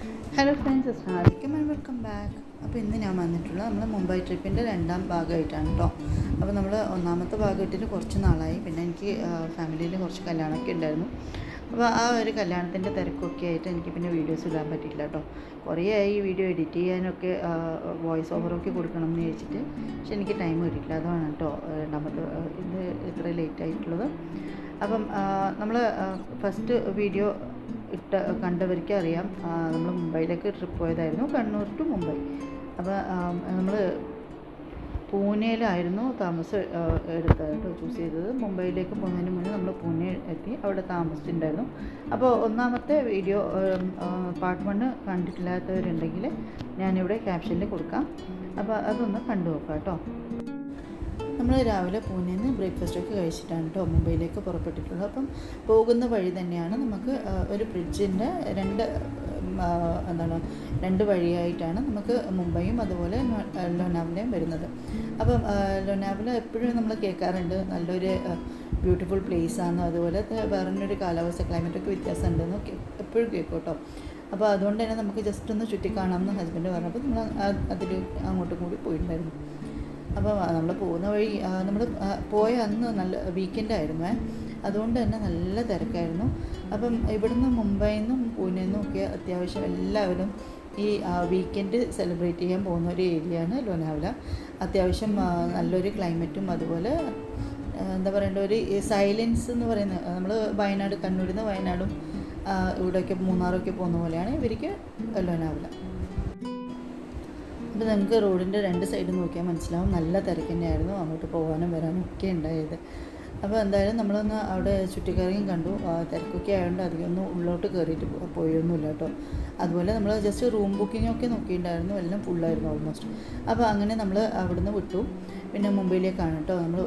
Hello friends അസ്ലാമലൈക്കും and welcome back അപ്പോൾ ഇന്ന് ഞാൻ വന്നിട്ടുള്ളത് നമ്മൾ മുംബൈ ട്രിപ്പിന്റെ രണ്ടാം ഭാഗമായിട്ടാണ് കേട്ടോ അപ്പോൾ നമ്മൾ ഒന്നാമത്തെ ഭാഗം ഇട്ടിട്ട് കുറച്ച് നാളായി. പിന്നെ എനിക്ക് ഫാമിലിയിൽ കുറച്ച് കല്യാണമൊക്കെ ഉണ്ടായിരുന്നു. അപ്പോൾ ആ ഒരു കല്യാണത്തിന്റെ തിരക്കൊക്കെ ആയിട്ട് എനിക്ക് പിന്നെ വീഡിയോസ് ഇടാൻ പറ്റിയില്ല കേട്ടോ കുറേ ആയി വീഡിയോ എഡിറ്റ് ചെയ്യാനൊക്കെ വോയിസ് ഓവറൊക്കെ കൊടുക്കണം എന്ന് ചോദിച്ചിട്ട് പക്ഷെ എനിക്ക് ടൈം കിട്ടിയില്ല അതാണ് കേട്ടോ രണ്ടാമത്തെ ഇത് ഇത്ര ലേറ്റ് ആയിട്ടുള്ളത്. അപ്പം നമ്മൾ ഫസ്റ്റ് വീഡിയോ ഇട്ട കണ്ടവർക്ക് അറിയാം. നമ്മൾ മുംബൈയിലേക്ക് ട്രിപ്പ് പോയതായിരുന്നു. കണ്ണൂർ ടു മുംബൈ. അപ്പോൾ നമ്മൾ പൂനെയിലായിരുന്നു താമസം എടുത്തത് കേട്ടോ ചൂസ് ചെയ്തത്. മുംബൈയിലേക്ക് പോകുന്നതിന് മുന്നേ നമ്മൾ പൂനെ എത്തി അവിടെ താമസിച്ചിട്ടുണ്ടായിരുന്നു. അപ്പോൾ ഒന്നാമത്തെ വീഡിയോ പാർട്ട് വണ്ണ് കണ്ടിട്ടില്ലാത്തവരുണ്ടെങ്കിൽ ഞാനിവിടെ ക്യാപ്ഷനിൽ കൊടുക്കാം. അപ്പോൾ അതൊന്ന് കണ്ടു നോക്കാം കേട്ടോ നമ്മൾ രാവിലെ പൂനെ നിന്ന് ബ്രേക്ക്ഫാസ്റ്റൊക്കെ കഴിച്ചിട്ടാണ് കേട്ടോ മുംബൈയിലേക്ക് പുറപ്പെട്ടിട്ടുള്ളത്. അപ്പം പോകുന്ന വഴി തന്നെയാണ് നമുക്ക് ഒരു ബ്രിഡ്ജിന്റെ രണ്ട് എന്താണ് രണ്ട് വഴിയായിട്ടാണ് നമുക്ക് മുംബൈയും അതുപോലെ നോ- വരുന്നത്. അപ്പം ആ, എപ്പോഴും നമ്മൾ കേൾക്കാറുണ്ട് നല്ലൊരു ബ്യൂട്ടിഫുൾ പ്ലേസ് ആണ് അതുപോലെ വേറൊരു കാലാവസ്ഥ ക്ലൈമറ്റൊക്കെ വ്യത്യാസം ഉണ്ടെന്ന് എപ്പോഴും കേൾക്കും കേട്ടോ. അപ്പോൾ അതുകൊണ്ട് തന്നെ നമുക്ക് ജസ്റ്റ് ഒന്ന് ചുറ്റിക്കാണാമെന്ന് ഹസ്ബൻഡ് പറഞ്ഞപ്പോൾ നമ്മൾ അതിൽ അങ്ങോട്ടും കൂടി പോയിട്ടുണ്ടായിരുന്നു. അപ്പോൾ നമ്മൾ പോകുന്ന വഴി നമ്മൾ പോയ അന്ന് നല്ല വീക്കെൻഡായിരുന്നു അതുകൊണ്ട് തന്നെ നല്ല തിരക്കായിരുന്നു. അപ്പം ഇവിടുന്ന് മുംബൈയിൽ നിന്നും പൂനെ നിന്നും ഒക്കെ അത്യാവശ്യം എല്ലാവരും ഈ വീക്കെൻഡ് സെലിബ്രേറ്റ് ചെയ്യാൻ പോകുന്ന ഒരു ഏരിയയാണ് ലോനാവല. അത്യാവശ്യം നല്ലൊരു ക്ലൈമറ്റും അതുപോലെ എന്താ പറയേണ്ട ഒരു സൈലൻസ് എന്ന് പറയുന്ന നമ്മൾ വയനാട് കണ്ണൂരിൽ നിന്ന് വയനാടും ഇവിടെയൊക്കെ മൂന്നാറൊക്കെ പോകുന്ന പോലെയാണ് ഇവർക്ക് ലോനാവല. അപ്പോൾ നമുക്ക് റോഡിന്റെ രണ്ട് സൈഡ് നോക്കിയാൽ മനസ്സിലാവും. നല്ല തിരക്ക് തന്നെയായിരുന്നു അങ്ങോട്ട് പോകാനും വരാനും ഒക്കെ ഉണ്ടായത്. അപ്പോൾ എന്തായാലും നമ്മളൊന്ന് അവിടെ ചുറ്റിക്കറങ്ങിയും കണ്ടു. തിരക്കൊക്കെ ആയതുകൊണ്ട് അധികമൊന്നും ഉള്ളിലോട്ട് കയറിയിട്ട് പോയൊന്നുമില്ല കേട്ടോ. അതുപോലെ നമ്മൾ ജസ്റ്റ് റൂം ബുക്കിങ്ങൊക്കെ നോക്കിയിട്ടുണ്ടായിരുന്നു. എല്ലാം ഫുള്ളായിരുന്നു ഓൾമോസ്റ്റ് അപ്പോൾ അങ്ങനെ നമ്മൾ അവിടുന്ന് വിട്ടു. പിന്നെ മുംബൈയിലേക്കാണ് കേട്ടോ. നമ്മൾ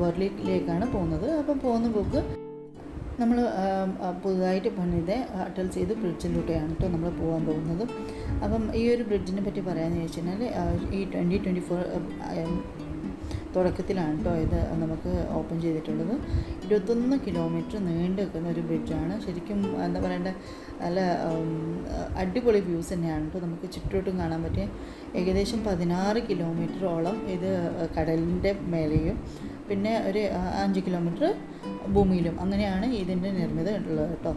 വേർലിയിലേക്കാണ് പോകുന്നത്. അപ്പം പോകുന്ന പോക്ക് നമ്മൾ പുതുതായിട്ട് പണിത് അട്ടൽ ചെയ്ത് ബ്രിഡ്ജിലൂടെയാണ് കേട്ടോ നമ്മൾ പോകാൻ പോകുന്നത്. അപ്പം ഈ ഒരു ബ്രിഡ്ജിനെ പറ്റി പറയാമെന്ന് ചോദിച്ചു കഴിഞ്ഞാൽ ഈ ട്വന്റി ട്വന്റി ഫോർ തുടക്കത്തിലാണ് കേട്ടോ ഇത് നമുക്ക് ഓപ്പൺ ചെയ്തിട്ടുള്ളത്. ഇരുപത്തൊന്ന് കിലോമീറ്റർ നീണ്ടു നിൽക്കുന്ന ഒരു ബ്രിഡ്ജാണ്. ശരിക്കും എന്താ പറയേണ്ടത് നല്ല അടിപൊളി വ്യൂസ് തന്നെയാണ് കേട്ടോ നമുക്ക് ചുറ്റോട്ടും കാണാൻ പറ്റിയ ഏകദേശം പതിനാറ് കിലോമീറ്ററോളം ഇത് കടലിന്റെ മേലെയും പിന്നെ ഒരു അഞ്ച് കിലോമീറ്റർ ഭൂമിയിലും അങ്ങനെയാണ് ഇതിന്റെ നിർമ്മിത ഉള്ളത് കേട്ടോ.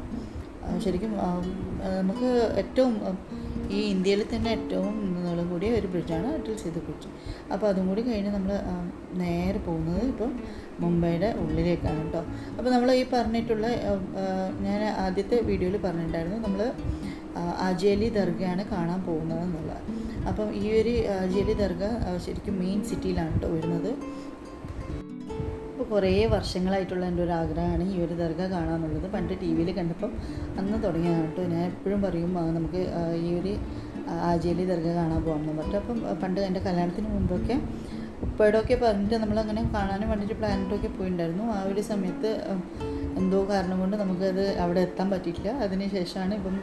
ശരിക്കും നമുക്ക് ഏറ്റവും ഈ ഇന്ത്യയിൽ തന്നെ ഏറ്റവും നീളം കൂടിയ ഒരു ബ്രിഡ്ജാണ് അട്ടിൽ സേതു ബ്രിഡ്ജ്. അപ്പോൾ അതും കൂടി കഴിഞ്ഞ് നമ്മൾ നേരെ പോകുന്നത് ഇപ്പം മുംബൈയുടെ ഉള്ളിലേക്കാണ് കേട്ടോ. അപ്പോൾ നമ്മൾ ഈ പറഞ്ഞിട്ടുള്ള ഞാൻ ആദ്യത്തെ വീഡിയോയിൽ പറഞ്ഞിട്ടുണ്ടായിരുന്നു നമ്മൾ അജയലി ദർഗയാണ് കാണാൻ പോകുന്നത് എന്നുള്ളത്. അപ്പം ഈ ഒരു ജലി ദർഗ ശരിക്കും മെയിൻ സിറ്റിയിലാണ് കേട്ടോ വരുന്നത്. ഇപ്പോൾ കുറേ വർഷങ്ങളായിട്ടുള്ള എന്റെ ഒരു ആഗ്രഹമാണ് ഈ ഒരു ദർഗ കാണാമെന്നുള്ളത് പണ്ട് ടി വിയിൽ കണ്ടപ്പം അന്ന് തുടങ്ങിയതാണ് കേട്ടോ ഞാൻ എപ്പോഴും പറയും നമുക്ക് ഈ ഒരു ആജേലി ദർഗ കാണാൻ പോകാമെന്ന് പറഞ്ഞിട്ട്. അപ്പം പണ്ട് എന്റെ കല്യാണത്തിന് മുമ്പൊക്കെ ഉപ്പയോടൊക്കെ പറഞ്ഞിട്ട് നമ്മളങ്ങനെ കാണാനും വേണ്ടിയിട്ട് പ്ലാനിട്ടൊക്കെ പോയിട്ടുണ്ടായിരുന്നു ആ ഒരു സമയത്ത് എന്തോ കാരണം കൊണ്ട് നമുക്കത് അവിടെ എത്താൻ പറ്റിയിട്ടില്ല. അതിന് ശേഷമാണ് ഇപ്പം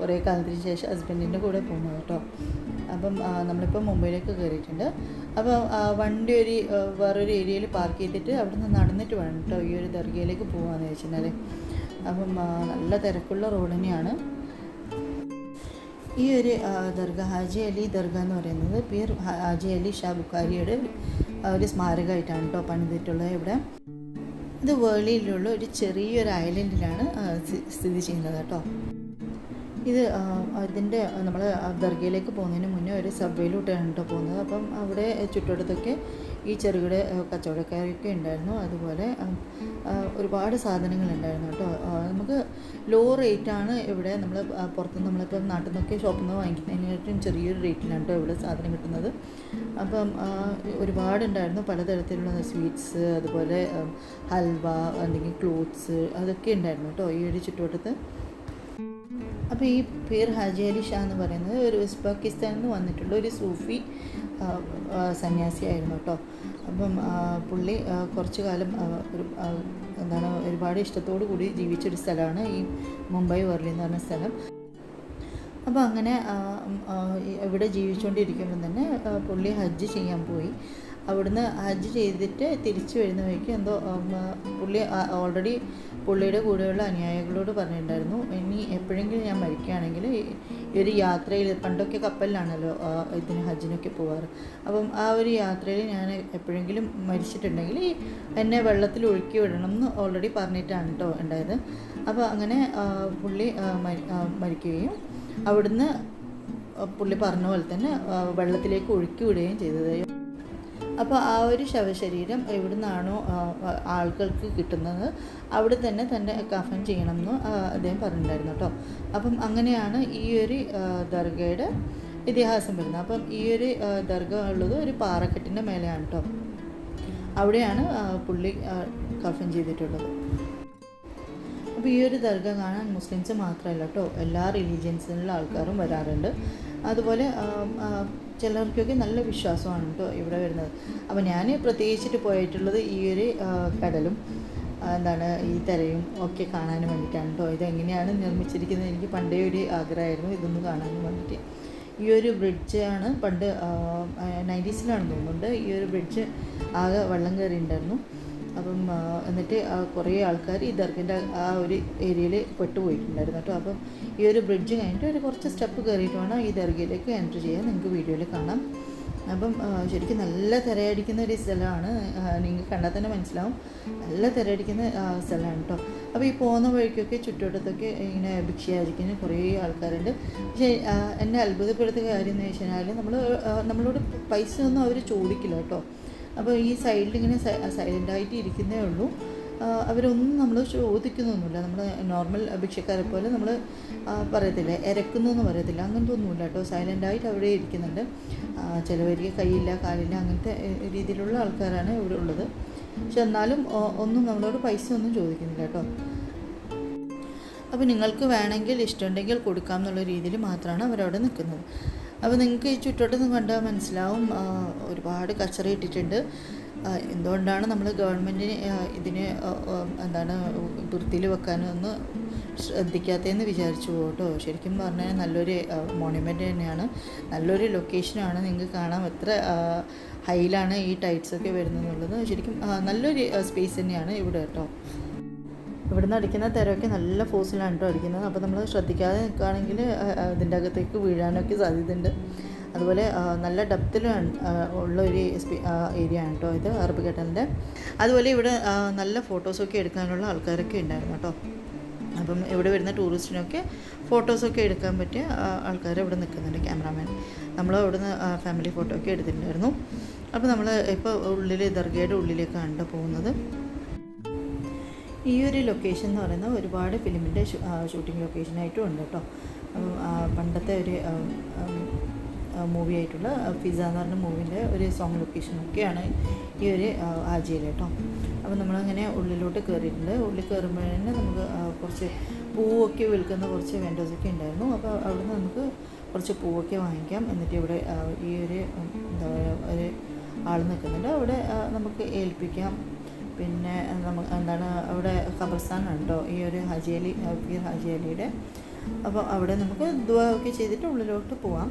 കുറേ കാലത്തിന് ശേഷം ഹസ്ബൻഡിന്റെ കൂടെ പോകുന്നത് കേട്ടോ. അപ്പം നമ്മളിപ്പോൾ മുംബൈയിലേക്ക് കയറിയിട്ടുണ്ട്. അപ്പോൾ ആ, വണ്ടി ഒരു വേറൊരു ഏരിയയിൽ പാർക്ക് ചെയ്തിട്ട് അവിടെ നിന്ന് നടന്നിട്ട് വേണം കേട്ടോ ഈ ഒരു ദർഗയിലേക്ക് പോകാമെന്ന് വെച്ചിട്ടുണ്ടെങ്കിൽ അപ്പം നല്ല തിരക്കുള്ള റോഡ് തന്നെയാണ്. ഈ ഒരു ദർഗ ഹാജി അലി ദർഗ എന്ന് പറയുന്നത് പീർ ഹാജി അലി ഷാ ബുഖാരിയുടെ ഒരു സ്മാരകമായിട്ടാണ് കേട്ടോ പണിതിട്ടുള്ളത് ഇവിടെ. ഇത് വേളിയിലുള്ള ഒരു ചെറിയൊരു ഐലൻഡിലാണ് സ്ഥിതി ചെയ്യുന്നത് കേട്ടോ. ഇത് ഇതിന്റെ നമ്മൾ ദർഗയിലേക്ക് പോകുന്നതിന് മുന്നേ ഒരു സബ്വേയിലോട്ടാണ് കേട്ടോ പോകുന്നത്. അപ്പം അവിടെ ചുറ്റുവട്ടത്തൊക്കെ ഈ ചെറുകിട കച്ചവടക്കാരൊക്കെ ഉണ്ടായിരുന്നു. അതുപോലെ ഒരുപാട് സാധനങ്ങൾ ഉണ്ടായിരുന്നു കേട്ടോ. നമുക്ക് ലോ റേറ്റാണ് ഇവിടെ നമ്മൾ പുറത്തുനിന്ന് നമ്മളിപ്പം നാട്ടിൽ നിന്നൊക്കെ ഷോപ്പിൽ നിന്ന് വാങ്ങിക്കുന്നതിനേറ്റവും ചെറിയൊരു റേറ്റിലാണ് കേട്ടോ ഇവിടെ സാധനം കിട്ടുന്നത്. അപ്പം ഒരുപാട് ഒരുപാടുണ്ടായിരുന്നു പലതരത്തിലുള്ള സ്വീറ്റ്സ് അതുപോലെ ഹൽവ അല്ലെങ്കിൽ ക്ലോത്ത്സ് അതൊക്കെ ഉണ്ടായിരുന്നു കേട്ടോ ഈ ഒരു ചുറ്റുവട്ടത്ത് അപ്പോൾ ഈ പീർ ഹാജി അലി ഷാ എന്ന് പറയുന്നത് ഒരു ഉസ്ബെക്കിസ്ഥാനിൽ നിന്ന് വന്നിട്ടുള്ള ഒരു സൂഫി സന്യാസിയായിരുന്നു കേട്ടോ. അപ്പം പുള്ളി കുറച്ചു കാലം ഒരു എന്താണ് ഒരുപാട് ഇഷ്ടത്തോടു കൂടി ജീവിച്ചൊരു സ്ഥലമാണ് ഈ മുംബൈ വർലി എന്ന് പറഞ്ഞ സ്ഥലം. അപ്പോൾ അങ്ങനെ ഇവിടെ ജീവിച്ചുകൊണ്ടിരിക്കുമ്പോൾ തന്നെ പുള്ളി ഹജ്ജ് ചെയ്യാൻ പോയി. അവിടുന്ന് ഹജ്ജ് ചെയ്തിട്ട് തിരിച്ചു വരുന്ന വഴിക്ക് എന്തോ പുള്ളി ഓൾറെഡി പുള്ളിയുടെ കൂടെയുള്ള അനുയായികളോട് പറഞ്ഞിട്ടുണ്ടായിരുന്നു. ഇനി എപ്പോഴെങ്കിലും ഞാൻ മരിക്കുകയാണെങ്കിൽ ഈ ഒരു യാത്രയിൽ പണ്ടൊക്കെ കപ്പലിലാണല്ലോ ഇതിന് ഹജ്ജിനൊക്കെ പോവാറ്. അപ്പം ആ ഒരു യാത്രയിൽ ഞാൻ എപ്പോഴെങ്കിലും മരിച്ചിട്ടുണ്ടെങ്കിൽ എന്നെ വെള്ളത്തിൽ ഒഴുക്കി വിടണം എന്ന് ഓൾറെഡി പറഞ്ഞിട്ടാണ് കേട്ടോ ഉണ്ടായത്. അപ്പോൾ അങ്ങനെ പുള്ളി മരിക്കുകയും അവിടുന്ന് പുള്ളി പറഞ്ഞ പോലെ തന്നെ വെള്ളത്തിലേക്ക് ഒഴുക്കി വിടുകയും ചെയ്തത് അപ്പോൾ ആ ഒരു ശവശരീരം എവിടെ നിന്നാണോ ആളുകൾക്ക് കിട്ടുന്നത് അവിടെ തന്നെ തന്നെ കഫൻ ചെയ്യണമെന്ന് അദ്ദേഹം പറഞ്ഞിട്ടുണ്ടായിരുന്നു കേട്ടോ. അപ്പം അങ്ങനെയാണ് ഈ ഒരു ദർഗയുടെ ഇതിഹാസം വരുന്നത്. അപ്പം ഈ ഒരു ദർഗ ഉള്ളത് ഒരു പാറക്കെട്ടിന്റെ മേലെയാണ് കേട്ടോ. അവിടെയാണ് പുള്ളി കഫൻ ചെയ്തിട്ടുള്ളത്. അപ്പോൾ ഈ ഒരു ദർഗ കാണാൻ മുസ്ലിംസ് മാത്രമല്ല കേട്ടോ. എല്ലാ റിലീജിയൻസിലുള്ള ആൾക്കാരും വരാറുണ്ട്. അതുപോലെ ചിലർക്കൊക്കെ നല്ല വിശ്വാസമാണ് കേട്ടോ ഇവിടെ വരുന്നത്. അപ്പോൾ ഞാൻ പ്രത്യേകിച്ചിട്ട് പോയിട്ടുള്ളത് ഈ ഒരു കടലും എന്താണ് ഈ തിരയും ഒക്കെ കാണാൻ വേണ്ടിയിട്ടാണ് കേട്ടോ. ഇതെങ്ങനെയാണ് നിർമ്മിച്ചിരിക്കുന്നത്? എനിക്ക് പണ്ടേ ഒരു ആഗ്രഹമായിരുന്നു ഇതൊന്ന് കാണാൻ വേണ്ടിയിട്ട്. ഈ ഒരു ബ്രിഡ്ജ് ആണ് പണ്ട് നയന്റീസിലാണ് തോന്നുന്നുണ്ട്. ഈ ഒരു ബ്രിഡ്ജ് ആകെ വെള്ളം കയറിയിട്ടുണ്ടായിരുന്നു. അപ്പം എന്നിട്ട് കുറേ ആൾക്കാർ ഈ ദർഗിന്റെ ആ ഒരു ഏരിയയിൽ പെട്ടുപോയിട്ടുണ്ടായിരുന്നു കേട്ടോ. അപ്പം ഈ ഒരു ബ്രിഡ്ജ് കഴിഞ്ഞിട്ട് ഒരു കുറച്ച് സ്റ്റെപ്പ് കയറിയിട്ട് വേണം ഈ ദർഗയിലേക്ക് എൻട്രി ചെയ്യാൻ. നിങ്ങൾക്ക് വീഡിയോയിൽ കാണാം. അപ്പം ശരിക്കും നല്ല തിരയടിക്കുന്ന ഒരു സ്ഥലമാണ്. നിങ്ങൾക്ക് കണ്ടാൽ തന്നെ മനസ്സിലാവും. നല്ല തിരയടിക്കുന്ന സ്ഥലമാണ് കേട്ടോ. അപ്പോൾ ഈ പോകുന്ന വഴിക്കൊക്കെ ചുറ്റുവട്ടത്തൊക്കെ ഇങ്ങനെ ഭിക്ഷയായിരിക്കുന്ന കുറേ ആൾക്കാരുണ്ട്. പക്ഷേ എന്നെ അത്ഭുതപ്പെടുത്തിയ കാര്യം എന്ന് വെച്ച് കഴിഞ്ഞാൽ നമ്മൾ നമ്മളോട് പൈസ ഒന്നും അവർ ചോദിക്കില്ല കേട്ടോ. അപ്പോൾ ഈ സൈഡിൽ ഇങ്ങനെ സൈലന്റ് ആയിട്ട് ഇരിക്കുന്നേ ഉള്ളൂ. അവരൊന്നും നമ്മൾ ചോദിക്കുന്നൊന്നുമില്ല. നമ്മൾ നോർമൽ ഭിക്ഷക്കാരെ പോലെ നമ്മൾ പറയത്തില്ല. ഇരക്കുന്നു എന്ന് പറയത്തില്ല. അങ്ങനത്തെ ഒന്നുമില്ല കേട്ടോ. സൈലന്റായിട്ട് അവിടെ ഇരിക്കുന്നുണ്ട്. ചിലവർക്ക് കൈയില്ല കാലില്ല അങ്ങനത്തെ രീതിയിലുള്ള ആൾക്കാരാണ് ഇവിടെ ഉള്ളത്. പക്ഷെ എന്നാലും ഒന്നും നമ്മളോട് പൈസ ഒന്നും ചോദിക്കുന്നില്ല കേട്ടോ. അപ്പോൾ നിങ്ങൾക്ക് വേണമെങ്കിൽ ഇഷ്ടമുണ്ടെങ്കിൽ കൊടുക്കാം എന്നുള്ള രീതിയിൽ മാത്രമാണ് അവരവിടെ നിൽക്കുന്നത്. അപ്പോൾ നിങ്ങൾക്ക് ഈ ചുറ്റോട്ടൊന്നും കണ്ടാൽ മനസ്സിലാവും. ഒരുപാട് കച്ചറ ഇട്ടിട്ടുണ്ട്. എന്തുകൊണ്ടാണ് നമ്മൾ ഗവൺമെന്റിന് ഇതിന് എന്താണ് വൃത്തിയിൽ വെക്കാനൊന്ന് ശ്രദ്ധിക്കാത്തതെന്ന് വിചാരിച്ചു പോകട്ടോ ശരിക്കും പറഞ്ഞാൽ നല്ലൊരു മോണ്യുമെന്റ് തന്നെയാണ്. നല്ലൊരു ലൊക്കേഷനാണ് നിങ്ങൾക്ക് കാണാം. എത്ര ഹൈയിലാണ് ഈ ടൈറ്റ്സൊക്കെ വരുന്നത് എന്നുള്ളത്. ശരിക്കും നല്ലൊരു സ്പേസ് തന്നെയാണ് ഇവിടെ കേട്ടോ. ഇവിടുന്ന് അടിക്കുന്ന തിരയൊക്കെ നല്ല ഫോഴ്സിലാണ് കേട്ടോ അടിക്കുന്നത്. അപ്പോൾ നമ്മൾ ശ്രദ്ധിക്കാതെ നിൽക്കുകയാണെങ്കിൽ അതിന്റെ അകത്തേക്ക് വീഴാനൊക്കെ സാധ്യതയുണ്ട്. അതുപോലെ നല്ല ഡെപ്തിൽ ഉള്ള ഒരു ഏരിയ ആണ് കേട്ടോ ഇത് അറബിക്കട്ടലിന്റെ അതുപോലെ ഇവിടെ നല്ല ഫോട്ടോസൊക്കെ എടുക്കാനുള്ള ആൾക്കാരൊക്കെ ഉണ്ടായിരുന്നു കേട്ടോ. അപ്പം ഇവിടെ വരുന്ന ടൂറിസ്റ്റിനൊക്കെ ഫോട്ടോസൊക്കെ എടുക്കാൻ പറ്റിയ ആൾക്കാർ ഇവിടെ നിൽക്കുന്നുണ്ട് ക്യാമറാമാൻ. നമ്മൾ അവിടുന്ന് ഫാമിലി ഫോട്ടോ ഒക്കെ എടുത്തിട്ടുണ്ടായിരുന്നു. അപ്പോൾ നമ്മൾ ഇപ്പോൾ ഉള്ളിൽ ദർഗയുടെ ഉള്ളിലേക്കാണ് പോകുന്നത്. ഈ ഒരു ലൊക്കേഷൻ എന്ന് പറയുന്നത് ഒരുപാട് ഫിലിമിന്റെ ഷൂട്ടിംഗ് ലൊക്കേഷനായിട്ടും ഉണ്ട് കേട്ടോ പണ്ടത്തെ ഒരു മൂവി ആയിട്ടുള്ള ഫിസ എന്ന് പറഞ്ഞ മൂവിന്റെ ഒരു സോങ് ലൊക്കേഷനൊക്കെയാണ് ഈ ഒരു ആജിയിൽ കേട്ടോ അപ്പോൾ നമ്മളങ്ങനെ ഉള്ളിലോട്ട് കയറിയിട്ടുണ്ട് ഉള്ളിൽ കയറുമ്പോഴേ നമുക്ക് കുറച്ച് പൂവൊക്കെ വിൽക്കുന്ന കുറച്ച് വെൻഡോസൊക്കെ ഉണ്ടായിരുന്നു. അപ്പോൾ അവിടുന്ന് നമുക്ക് കുറച്ച് പൂവൊക്കെ വാങ്ങിക്കാം. എന്നിട്ട് ഇവിടെ ഈ ഒരു എന്താ പറയുക ഒരു ആൾ നിൽക്കുന്നുണ്ട്. അവിടെ നമുക്ക് ഏൽപ്പിക്കാം. പിന്നെ നമുക്ക് എന്താണ് അവിടെ ഖബർസ്ഥാനുണ്ടോ? ഈ ഒരു ഹാജി അലി അലിയുടെ അപ്പോൾ അവിടെ നമുക്ക് ദുവ ഒക്കെ ചെയ്തിട്ട് ഉള്ളിലോട്ട് പോവാം.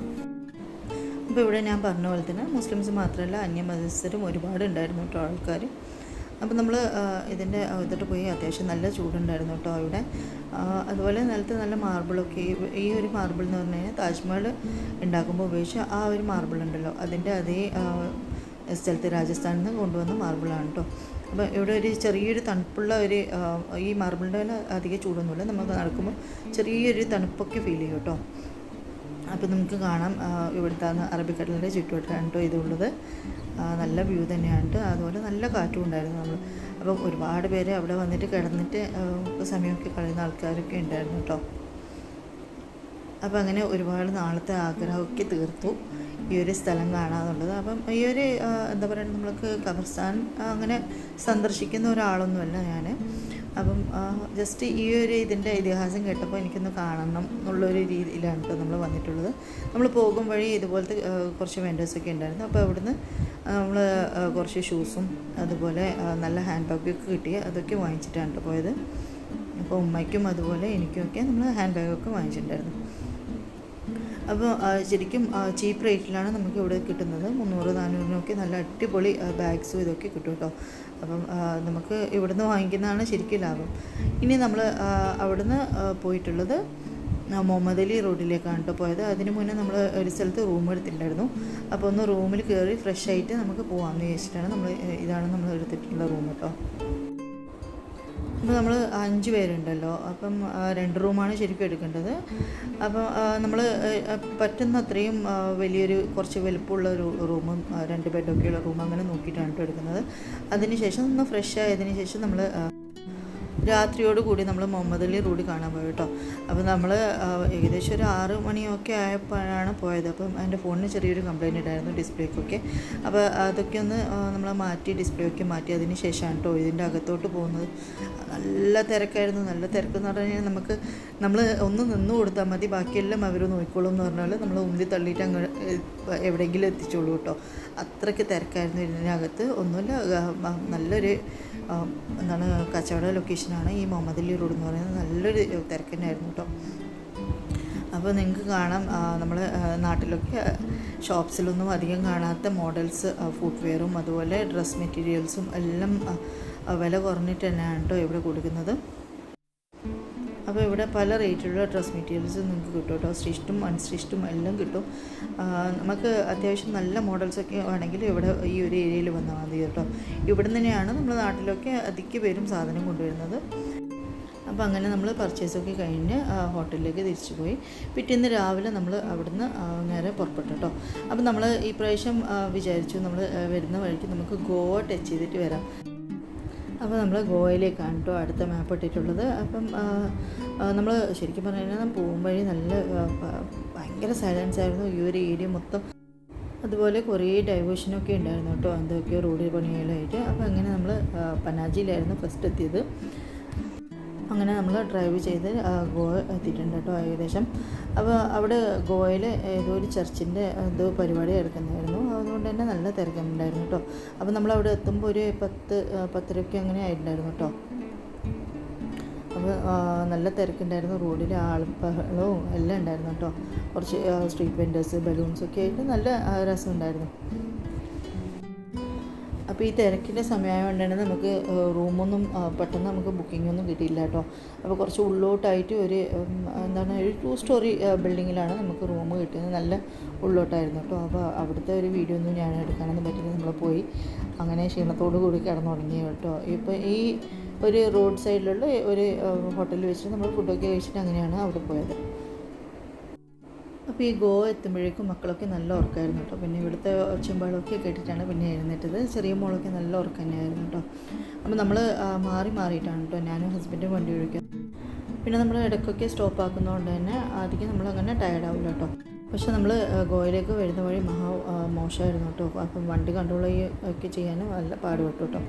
അപ്പോൾ ഇവിടെ ഞാൻ പറഞ്ഞ പോലെ തന്നെ മുസ്ലിംസ് മാത്രമല്ല അന്യമതസ്ഥരും ഒരുപാട് ഉണ്ടായിരുന്നു കേട്ടോ ആൾക്കാർ. അപ്പോൾ നമ്മൾ ഇതിന്റെ അകത്തോട്ട് പോയി അത്യാവശ്യം നല്ല ചൂടുണ്ടായിരുന്നു കേട്ടോ അവിടെ. അതുപോലെ നിലത്ത് നല്ല മാർബിളൊക്കെ ഈ- ഒരു മാർബിൾ എന്ന് പറഞ്ഞു കഴിഞ്ഞാൽ താജ്മഹൽ ഉണ്ടാക്കുമ്പോൾ ഉപയോഗിച്ച ആ ഒരു മാർബിൾ ഉണ്ടല്ലോ അതിന്റെ അതേ സ്ഥലത്ത് രാജസ്ഥാനിൽ നിന്ന് കൊണ്ടുവന്ന മാർബിളാണ് കേട്ടോ. അപ്പോൾ ഇവിടെ ഒരു ചെറിയൊരു തണുപ്പുള്ള ഒരു ഈ മാർബിളിന്റെ തന്നെ അധികം ചൂടൊന്നുമില്ല. നമുക്ക് നടക്കുമ്പോൾ ചെറിയൊരു തണുപ്പൊക്കെ ഫീൽ ചെയ്യും കേട്ടോ. അപ്പോൾ നമുക്ക് കാണാം ഇവിടുത്തെ അറബിക്കടലിന്റെ ചുറ്റുവട്ടാണ് കേട്ടോ ഇതുള്ളത്. നല്ല വ്യൂ തന്നെയാണ്. അതുപോലെ നല്ല കാറ്റും ഉണ്ടായിരുന്നു നമ്മൾ അപ്പം ഒരുപാട് പേര് അവിടെ വന്നിട്ട് കിടന്നിട്ട് സമയമൊക്കെ കളയുന്ന ആൾക്കാരൊക്കെ ഉണ്ടായിരുന്നു കേട്ടോ. അപ്പോൾ അങ്ങനെ ഒരുപാട് നാളത്തെ ആഗ്രഹമൊക്കെ തീർത്തു. ഈ ഒരു സ്ഥലം കാണാന്നുള്ളത്. അപ്പം ഈ ഒരു എന്താ പറയുക നമ്മൾക്ക് ഖബർസ്ഥാൻ അങ്ങനെ സന്ദർശിക്കുന്ന ഒരാളൊന്നുമല്ല ഞാൻ അപ്പം ജസ്റ്റ് ഈ ഒരു ഇതിന്റെ ഇതിഹാസം കേട്ടപ്പോൾ എനിക്കൊന്ന് കാണണം എന്നുള്ളൊരു രീതിയിലാണ് കേട്ടോ നമ്മൾ വന്നിട്ടുള്ളത്. നമ്മൾ പോകും വഴി ഇതുപോലത്തെ കുറച്ച് വെൻഡേഴ്സൊക്കെ ഉണ്ടായിരുന്നു. അപ്പോൾ അവിടുന്ന് നമ്മൾ കുറച്ച് ഷൂസും അതുപോലെ നല്ല ഹാൻഡ് ബാഗൊക്കെ കിട്ടി. അതൊക്കെ വാങ്ങിച്ചിട്ടാണ് പോയത്. അപ്പോൾ ഉമ്മയ്ക്കും അതുപോലെ എനിക്കുമൊക്കെ നമ്മൾ ഹാൻഡ് ബാഗൊക്കെ വാങ്ങിച്ചിട്ടുണ്ടായിരുന്നു. അപ്പോൾ ശരിക്കും ചീപ്പ് റേറ്റിലാണ് നമുക്ക് ഇവിടെ കിട്ടുന്നത്. മുന്നൂറ് നാനൂറിനൊക്കെ നല്ല അടിപൊളി ബാഗ്സും ഇതൊക്കെ കിട്ടും കേട്ടോ. അപ്പം നമുക്ക് ഇവിടുന്ന് വാങ്ങിക്കുന്നതാണ് ശരിക്കും ലാഭം. ഇനി നമ്മൾ അവിടുന്ന് പോയിട്ടുള്ളത് മുഹമ്മദ് അലി റോഡിലേക്കാണ് കേട്ടോ പോയത്. അതിന് മുന്നേ നമ്മൾ ഒരു സ്ഥലത്ത് റൂം എടുത്തിട്ടുണ്ടായിരുന്നു. അപ്പോൾ ഒന്ന് റൂമിൽ കയറി ഫ്രഷ് ആയിട്ട് നമുക്ക് പോകാമെന്ന് വിചാരിച്ചിട്ടാണ് നമ്മൾ ഇതാണ് നമ്മൾ എടുത്തിട്ടുള്ള റൂം കേട്ടോ. അപ്പോൾ നമ്മൾ അഞ്ച് പേരുണ്ടല്ലോ. അപ്പം രണ്ട് റൂമാണ് ശരിക്കും എടുക്കേണ്ടത്. അപ്പം നമ്മൾ പറ്റുന്ന അത്രയും വലിയൊരു കുറച്ച് വലുപ്പമുള്ള ഒരു റൂമും രണ്ട് ബെഡൊക്കെയുള്ള റൂം അങ്ങനെ നോക്കിയിട്ടാണ് എടുക്കുന്നത്. അതിന് ശേഷം ഒന്ന് ഫ്രഷ് ആയതിന് ശേഷം നമ്മൾ രാത്രിയോട് കൂടി നമ്മൾ മുഹമ്മദ് അലി റോഡ് കാണാൻ പോയി കേട്ടോ. അപ്പോൾ നമ്മൾ ഏകദേശം ഒരു ആറ് മണിയൊക്കെ ആയപ്പോഴാണ് പോയത്. അപ്പം എന്റെ ഫോണിന് ചെറിയൊരു കംപ്ലയിന്റ് ഉണ്ടായിരുന്നു ഡിസ്പ്ലേക്കൊക്കെ. അപ്പോൾ അതൊക്കെ ഒന്ന് നമ്മൾ മാറ്റി ഡിസ്പ്ലേ ഒക്കെ മാറ്റി അതിന് ശേഷമാണ് കേട്ടോ ഇതിന്റെ അകത്തോട്ട് പോകുന്നത്. നല്ല തിരക്കായിരുന്നു. നല്ല തിരക്കെന്ന് പറഞ്ഞു കഴിഞ്ഞാൽ നമുക്ക് നമ്മൾ ഒന്ന് നിന്ന് കൊടുത്താൽ മതി. ബാക്കിയെല്ലാം അവർ നോക്കിക്കോളും എന്ന് പറഞ്ഞാൽ നമ്മൾ ഉന്തി തള്ളിയിട്ട് അങ്ങ് എവിടെയെങ്കിലും എത്തിച്ചോളൂ കേട്ടോ. അത്രയ്ക്ക് തിരക്കായിരുന്നു ഇതിനകത്ത്. ഒന്നുമില്ല നല്ലൊരു എന്താണ് കച്ചവട ലൊക്കേഷനാണ് ഈ മുഹമ്മദ് റോഡ് എന്ന് പറയുന്നത് നല്ലൊരു തിരക്ക് കേട്ടോ. അപ്പോൾ നിങ്ങൾക്ക് കാണാം നമ്മൾ നാട്ടിലൊക്കെ ഷോപ്സിലൊന്നും അധികം കാണാത്ത മോഡൽസ് ഫുഡ് വെയറും അതുപോലെ ഡ്രസ് മെറ്റീരിയൽസും എല്ലാം വില കുറഞ്ഞിട്ട് തന്നെയാണ് കേട്ടോ ഇവിടെ കൊടുക്കുന്നത്. അപ്പോൾ ഇവിടെ പല റേറ്റിലുള്ള ഡ്രസ് മെറ്റീരിയൽസ് നിങ്ങൾക്ക് കിട്ടും കേട്ടോ. സ്റ്റിച്ചും അൺസ്റ്റിച്ചും എല്ലാം കിട്ടും. നമുക്ക് അത്യാവശ്യം നല്ല മോഡൽസൊക്കെ ആണെങ്കിൽ ഇവിടെ ഈ ഒരു ഏരിയയിൽ വന്നാൽ മതി കേട്ടോ. ഇവിടെ തന്നെയാണ് നമ്മൾ നാട്ടിലൊക്കെ അധിക പേരും സാധനം കൊണ്ടുവരുന്നത്. അപ്പോൾ അങ്ങനെ നമ്മൾ പർച്ചേസൊക്കെ കഴിഞ്ഞ് ഹോട്ടലിലേക്ക് തിരിച്ചു പോയി. പിറ്റേന്ന് രാവിലെ നമ്മൾ അവിടുന്ന് നേരെ പുറപ്പെട്ടു കേട്ടോ. അപ്പോൾ നമ്മൾ ഈ പ്രാവശ്യം വിചാരിച്ചു നമ്മൾ വരുന്ന വഴിക്ക് നമുക്ക് ഗോവ ടച്ച് ചെയ്തിട്ട് വരാം. അപ്പോൾ നമ്മൾ ഗോവയിലേക്കാണ് കേട്ടോ അടുത്ത മാപ്പ് ഇട്ടിട്ടുള്ളത്. അപ്പം നമ്മൾ ശരിക്കും പറഞ്ഞു കഴിഞ്ഞാൽ പോകുമ്പോഴേ നല്ല ഭയങ്കര സൈലൻസ് ആയിരുന്നു. ഈ ഒരു ഏരിയ മൊത്തം അതുപോലെ കുറേ ഡൈവേഷനൊക്കെ ഉണ്ടായിരുന്നു കേട്ടോ. എന്തൊക്കെയോ റോഡ് പണികളായിട്ട്. അപ്പോൾ അങ്ങനെ നമ്മൾ പനാജിയിലായിരുന്നു ഫസ്റ്റ് എത്തിയത്. അങ്ങനെ നമ്മൾ ഡ്രൈവ് ചെയ്ത് ഗോവ എത്തിയിട്ടുണ്ട് കേട്ടോ ഏകദേശം. അപ്പോൾ അവിടെ ഗോവയിൽ ഏതോ ഒരു ചർച്ചിന്റെ എന്തോ പരിപാടി എടുക്കുന്നതായിരുന്നു അതുകൊണ്ട് തന്നെ നല്ല തിരക്കുണ്ടായിരുന്നു കേട്ടോ. അപ്പോൾ നമ്മൾ അവിടെ എത്തുമ്പോൾ ഒരു പത്ത് പത്തരയ്ക്ക് അങ്ങനെ ആയിട്ടുണ്ടായിരുന്നു കേട്ടോ. അപ്പോൾ നല്ല തിരക്കുണ്ടായിരുന്നു. റോഡിൽ ആൾപ്പഹളവും എല്ലാം ഉണ്ടായിരുന്നു കേട്ടോ. കുറച്ച് സ്ട്രീറ്റ് വെൻഡേഴ്സ് ബലൂൺസൊക്കെ ആയിട്ട് നല്ല രസമുണ്ടായിരുന്നു. അപ്പോൾ ഈ തിരക്കിന്റെ സമയമായതുകൊണ്ട് തന്നെ നമുക്ക് റൂമൊന്നും പെട്ടെന്ന് നമുക്ക് ബുക്കിംഗ് ഒന്നും കിട്ടിയില്ല കേട്ടോ. അപ്പോൾ കുറച്ച് ഉള്ളോട്ടായിട്ട് ഒരു എന്താണ് ഒരു ടു സ്റ്റോറി ബിൽഡിങ്ങിലാണ് നമുക്ക് റൂം കിട്ടിയത്. നല്ല ഉള്ളോട്ടായിരുന്നു കേട്ടോ. അപ്പോൾ അവിടുത്തെ ഒരു വീഡിയോ ഒന്നും ഞാൻ എടുക്കാനൊന്നും പറ്റില്ല നമ്മൾ പോയി അങ്ങനെ ക്ഷീണത്തോടു കൂടി കിടന്നു തുടങ്ങിയത് കേട്ടോ. ഇപ്പോൾ ഈ ഒരു റോഡ് സൈഡിലുള്ള ഒരു ഹോട്ടലിൽ വെച്ചിട്ട് നമ്മൾ ഫുഡൊക്കെ കഴിച്ചിട്ട് അങ്ങനെയാണ് അവിടെ പോയത്. അപ്പോൾ ഈ ഗോവ എത്തുമ്പോഴേക്കും മക്കളൊക്കെ നല്ല ഉറക്കമായിരുന്നു കേട്ടോ. പിന്നെ ഇവിടുത്തെ ഒച്ചമ്പാളൊക്കെ കേട്ടിട്ടാണ് പിന്നെ എഴുന്നേറ്റത്. ചെറിയ മോളൊക്കെ നല്ല ഉറക്കം തന്നെയായിരുന്നു കേട്ടോ. അപ്പോൾ നമ്മൾ മാറി മാറിയിട്ടാണ് കേട്ടോ ഞാനും ഹസ്ബൻഡും വണ്ടി ഒഴിക്കുക പിന്നെ നമ്മൾ ഇടയ്ക്കൊക്കെ സ്റ്റോപ്പ് ആക്കുന്നതുകൊണ്ട് തന്നെ അധികം നമ്മൾ അങ്ങനെ ടയർഡ് ആവില്ല കേട്ടോ. പക്ഷെ നമ്മൾ ഗോവയിലേക്ക് വരുന്ന വഴി മഹാ മോശമായിരുന്നു കേട്ടോ. അപ്പം വണ്ടി കൺട്രോൾ ഒക്കെ ചെയ്യാനും നല്ല പാടുപെട്ടു കേട്ടോ.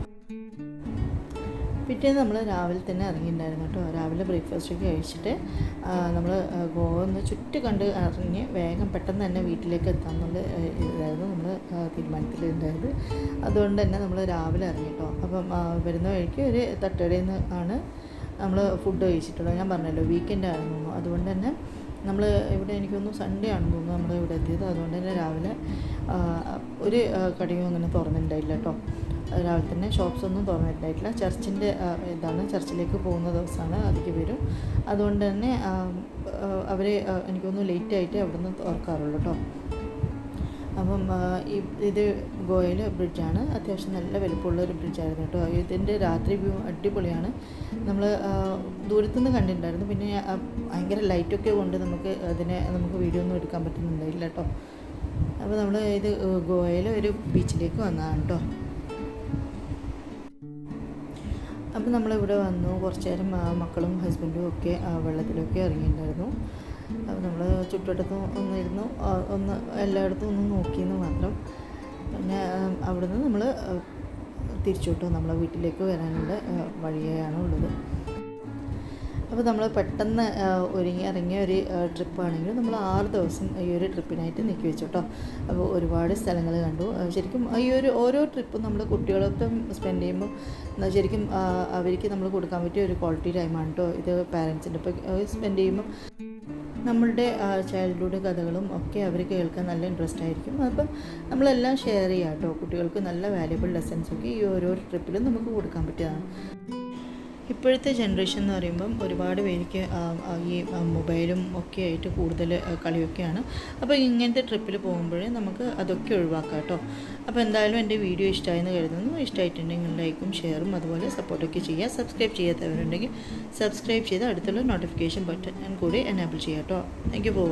പിറ്റേന്ന് നമ്മൾ രാവിലെ തന്നെ ഇറങ്ങിയിട്ടുണ്ടായിരുന്നു കേട്ടോ. രാവിലെ ബ്രേക്ക്ഫാസ്റ്റൊക്കെ കഴിച്ചിട്ട് നമ്മൾ ഗോവ ഒന്ന് ചുറ്റി കണ്ട് ഇറങ്ങി വേഗം പെട്ടെന്ന് തന്നെ വീട്ടിലേക്ക് എത്താമെന്നുള്ള ഇതായിരുന്നു നമ്മൾ തീരുമാനത്തിലുണ്ടായത്. അതുകൊണ്ട് തന്നെ നമ്മൾ രാവിലെ ഇറങ്ങി കേട്ടോ. അപ്പം വരുന്ന വഴിക്ക് ഒരു തട്ടുകടയിൽ നിന്ന് ആണ് നമ്മൾ ഫുഡ് കഴിച്ചിട്ടുള്ളത്. ഞാൻ പറഞ്ഞല്ലോ വീക്കെൻഡ് ആയിരുന്നു അതുകൊണ്ട് തന്നെ നമ്മൾ ഇവിടെ എനിക്കൊന്നും സൺഡേ ആണെന്ന് തോന്നുന്നു നമ്മൾ ഇവിടെ എത്തിയത്. അതുകൊണ്ട് തന്നെ രാവിലെ ഒരു കടയും അങ്ങനെ തുറന്നിട്ടുണ്ടായില്ല കേട്ടോ. രാവിലെ തന്നെ ഷോപ്സ് ഒന്നും തുറന്നിട്ടുണ്ടായിട്ടില്ല ചർച്ചിന്റെ ഇതാണ് ചർച്ചിലേക്ക് പോകുന്ന ദിവസമാണ് അധികം പേരും അതുകൊണ്ട് തന്നെ അവർ എനിക്കൊന്ന് ലേറ്റ് ആയിട്ട് അവിടെ നിന്ന് തുറക്കാറുള്ളൂ കേട്ടോ. അപ്പം ഇത് ഗോയൽ ബ്രിഡ്ജാണ് അത്യാവശ്യം നല്ല വലുപ്പമുള്ള ഒരു ബ്രിഡ്ജായിരുന്നു കേട്ടോ. ഇതിന്റെ രാത്രി വ്യൂ അടിപൊളിയാണ്. നമ്മൾ ദൂരത്തുനിന്ന് കണ്ടിട്ടുണ്ടായിരുന്നു. പിന്നെ ഭയങ്കര ലൈറ്റൊക്കെ കൊണ്ട് നമുക്ക് അതിനെ നമുക്ക് വീഡിയോ ഒന്നും എടുക്കാൻ പറ്റുന്നുണ്ടായില്ല കേട്ടോ. അപ്പോൾ നമ്മൾ ഇത് ഗോവയിലെ ഒരു ബീച്ചിലേക്ക് വന്നതാണ് കേട്ടോ. അപ്പോൾ നമ്മളിവിടെ വന്നു. കുറച്ച് നേരം മക്കളും ഹസ്ബൻഡും ഒക്കെ വെള്ളത്തിലൊക്കെ ഇറങ്ങിയിട്ടുണ്ടായിരുന്നു. അപ്പോൾ നമ്മൾ ചുറ്റുവട്ടത്ത് ഒന്നിരുന്നു. ഒന്ന് എല്ലായിടത്തും ഒന്ന് നോക്കിയെന്ന് മാത്രം. പിന്നെ അവിടുന്ന് നമ്മൾ തിരിച്ചു വിട്ടു നമ്മളെ വീട്ടിലേക്ക് വരാനുള്ള വഴിയാണുള്ളത് വഴിയാണ് ഉള്ളത് അപ്പോൾ നമ്മൾ പെട്ടെന്ന് ഒരുങ്ങി ഇറങ്ങിയ ഒരു ട്രിപ്പാണെങ്കിൽ നമ്മൾ ആറ് ദിവസം ഈ ഒരു ട്രിപ്പിനായിട്ട് നീക്കി വെച്ചു കേട്ടോ. അപ്പോൾ ഒരുപാട് സ്ഥലങ്ങൾ കണ്ടു. ശരിക്കും ഈ ഒരു ഓരോ ട്രിപ്പും നമ്മൾ കുട്ടികളൊപ്പം സ്പെൻഡ് ചെയ്യുമ്പോൾ ശരിക്കും അവർക്ക് നമ്മൾ കൊടുക്കാൻ പറ്റിയ ഒരു ക്വാളിറ്റി ടൈമാണ് കേട്ടോ. ഇത് പാരൻസിന്റെ ഇപ്പോൾ സ്പെൻഡ് ചെയ്യുമ്പോൾ നമ്മളുടെ ചൈൽഡ്ഹുഡ് കഥകളും ഒക്കെ അവർ കേൾക്കാൻ നല്ല ഇൻട്രസ്റ്റ് ആയിരിക്കും. അപ്പം നമ്മളെല്ലാം ഷെയർ ചെയ്യാം കേട്ടോ. കുട്ടികൾക്ക് നല്ല വാല്യുബിൾ ലെസൺസ് ഒക്കെ ഈ ഓരോ ട്രിപ്പിലും നമുക്ക് കൊടുക്കാൻ പറ്റിയതാണ്. ഇപ്പോഴത്തെ ജനറേഷൻ എന്ന് പറയുമ്പം ഒരുപാട് പേർക്ക് ഈ മൊബൈലും ഒക്കെ ആയിട്ട് കൂടുതൽ കളിയൊക്കെയാണ്. അപ്പോൾ ഇങ്ങനത്തെ ട്രിപ്പിൽ പോകുമ്പോഴേ നമുക്ക് അതൊക്കെ ഒഴിവാക്കാം കേട്ടോ അപ്പോൾ എന്തായാലും എന്റെ വീഡിയോ ഇഷ്ടമായെന്ന് കരുതുന്നു. ഇഷ്ടമായിട്ടുണ്ടെങ്കിൽ ലൈക്കും ഷെയറും അതുപോലെ സപ്പോർട്ടൊക്കെ ചെയ്യുക. സബ്സ്ക്രൈബ് ചെയ്യാത്തവരുണ്ടെങ്കിൽ സബ്സ്ക്രൈബ് ചെയ്ത് അടുത്തുള്ള നോട്ടിഫിക്കേഷൻ ബട്ടൺ കൂടി എനേബിൾ ചെയ്യാം കേട്ടോ താങ്ക് യു ഫോർ